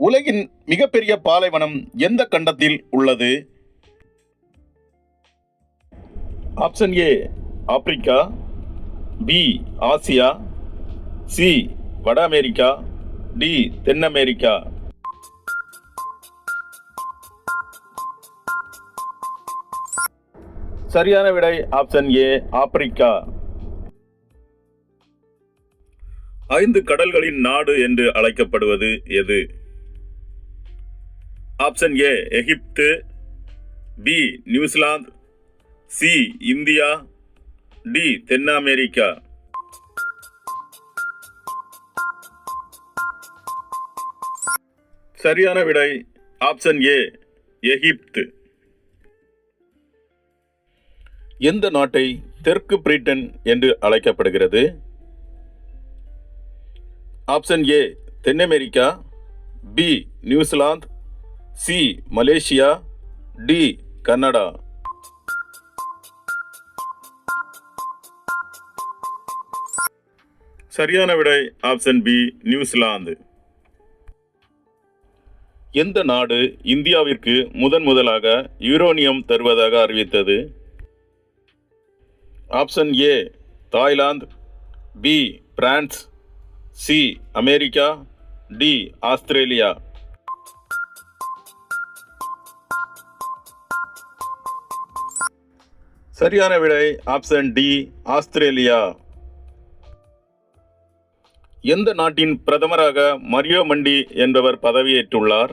உலகின் மிகப்பெரிய பாலைவனம் எந்த கண்டத்தில் உள்ளது? Option A Africa B Asia C வட அமெரிக்கா டி தென் அமெரிக்கா. சரியான விடை ஆப்ஷன் ஏ ஆப்பிரிக்கா. ஐந்து கடல்களின் நாடு என்று அழைக்கப்படுவது எது? Option A Egypt B New Zealand C India D then America சரியான விடை ஆப்ஷன் ஏ எகிப்து. எந்த நாட்டை தெற்கு பிரிட்டன் என்று அழைக்கப்படுகிறது? Option A then America B New Zealand C Malaysia D Canada சரியான விடை ஆப்ஷன் பி நியூசிலாந்து. எந்த நாடு இந்தியாவிற்கு முதன் முதலாக யூரோனியம் தருவதாக அறிவித்தது? Option A Thailand B France C America D Australia. சரியான விடை ஆப்ஷன் டி ஆஸ்திரேலியா. எந்த நாட்டின் பிரதமராக மரியோ மண்டி என்பவர் பதவியேற்றுள்ளார்?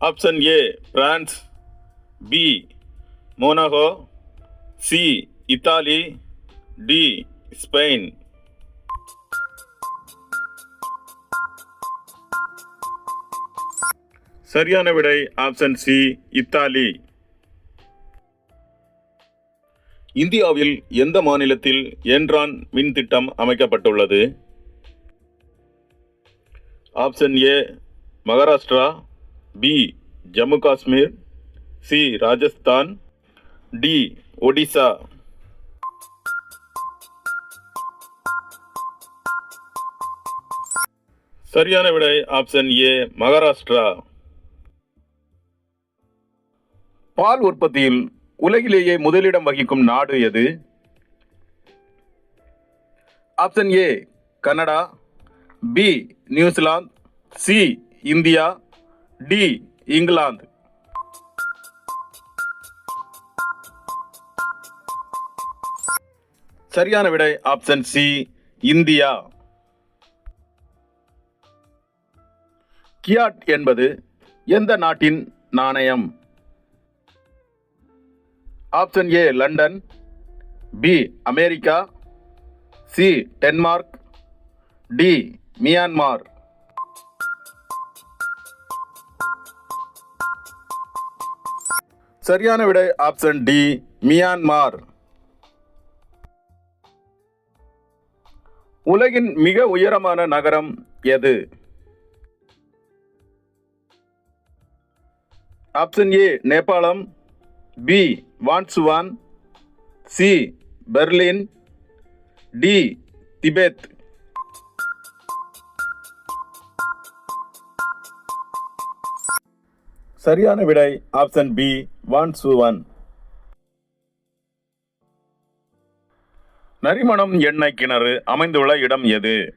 Option A France. B Monaco. C Italy. D Spain. சரியான விடை ஆப்ஷன் சி இத்தாலி. இந்தியாவில் எந்த மாநிலத்தில் என்ரான் மின் திட்டம் அமைக்கப்பட்டுள்ளது? Option A Maharashtra B Jammu Kashmir C Rajasthan D Odisha. சரியான விடை ஆப்ஷன் ஏ மகாராஷ்டிரா. பால் உற்பத்தியில் உலகிலேயே முதலிடம் வகிக்கும் நாடு எது? Option A Canada B New Zealand C India D England. சரியான விடை ஆப்ஷன் சி இந்தியா. கியாட் என்பது எந்த நாட்டின் நாணயம்? Option A London. B America. C Denmark. D Myanmar. சரியான விடை ஆப்ஷன் டி மியான்மார். உலகின் மிக உயரமான நகரம் எது? Option A Nepal. பி வான்சுவான் சி. Berlin D. திபெத். சரியான விடை ஆப்ஷன் பி வான்சுவான். நரிமணம் எண்ணெய் கிணறு அமைந்துள்ள இடம் எது?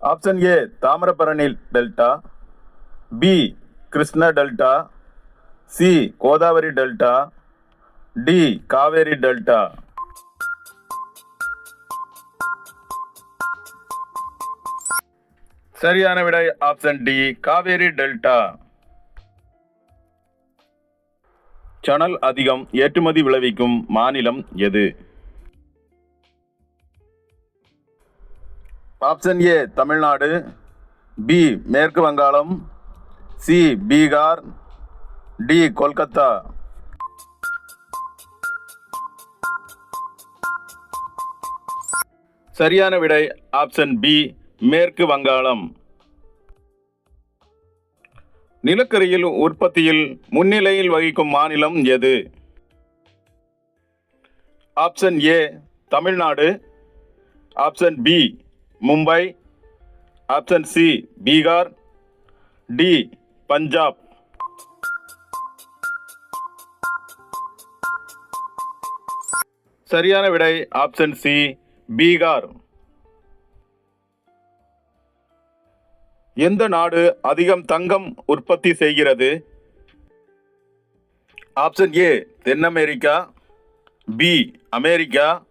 Option A Thamirabarani delta. B Krishna delta C Godavari delta D Kaveri delta. சரியான விடை ஆப்ஷன் டி காவேரி டெல்டா. சணல் அதிகம் ஏற்றுமதி விளைவிக்கும் மாநிலம் எது? Option A Tamil Nadu. பி மேற்கு வங்காளம். C Bihar D Kolkata. சரியான விடை ஆப்ஷன் பி மேற்கு வங்காளம். நிலக்கரியில் உற்பத்தியில் முன்னிலையில் வகிக்கும் மாநிலம் எது? Option A Tamil Nadu. Option B Mumbai. Option C Bihar. D Punjab. சரியான விடை ஆப்ஷன் சி பீகார். எந்த நாடு அதிகம் தங்கம் உற்பத்தி செய்கிறது? Option A then America. B America.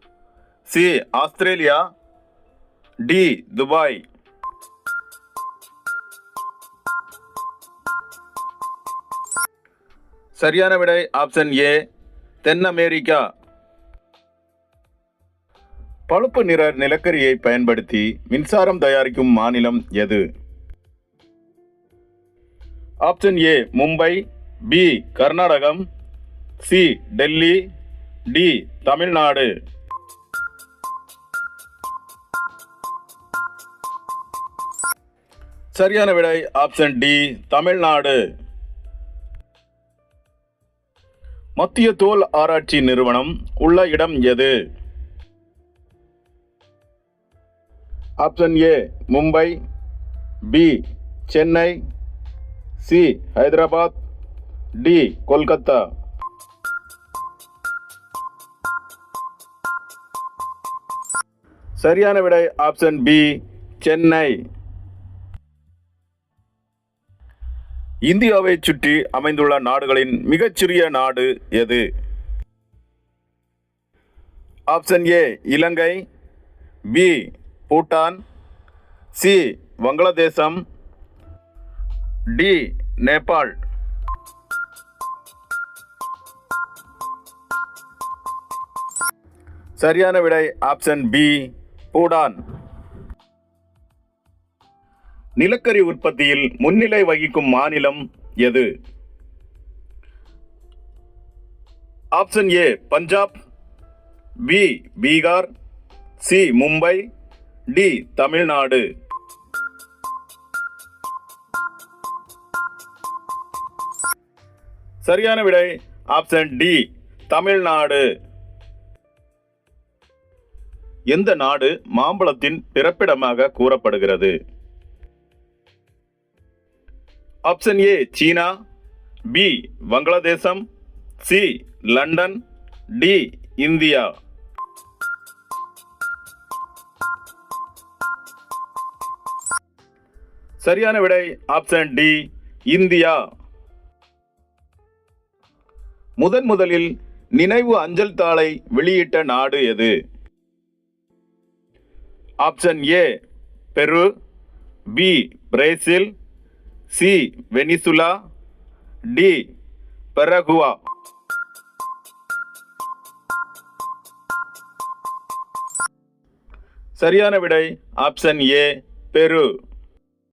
C Australia. D Dubai. சரியான விடை ஆப்ஷன் ஏ தென் அமெரிக்கா. பழுப்பு நிற நிலக்கரியை பயன்படுத்தி மின்சாரம் தயாரிக்கும் மாநிலம் எது? Option A Mumbai B Karnataka C Delhi D Tamil Nadu. சரியான விடை ஆப்ஷன் டி தமிழ்நாடு. மத்திய தோல் ஆராய்ச்சி நிறுவனம் உள்ள இடம் எது? Option A Mumbai. B Chennai. C Hyderabad. D Kolkata. சரியான விடை ஆப்ஷன் பி சென்னை. இந்தியாவை சுற்றி அமைந்துள்ள நாடுகளின் மிகச்சிறிய நாடு எது? Option A Ilangai. B Bhutan. C Bangladesh. D Nepal. சரியான விடை ஆப்ஷன் பி பூடான். நிலக்கரி உற்பத்தியில் முன்னிலை வகிக்கும் மாநிலம் எது? Option A Punjab B Bihar C Mumbai D Tamil Nadu சரியான விடை ஆப்ஷன் டி தமிழ்நாடு எந்த நாடு மாம்பழத்தின் பிறப்பிடமாக கூறப்படுகிறது? Option A China B Bangladesh C London D India சரியான விடை ஆப்ஷன் டி இந்தியா. முதன் முதலில் நினைவு அஞ்சல் தாளை வெளியிட்ட நாடு எது? Option A Peru B Brazil C Venezuela. D Paraguay. சரியான விடை ஆப்ஷன் ஏ பெரு.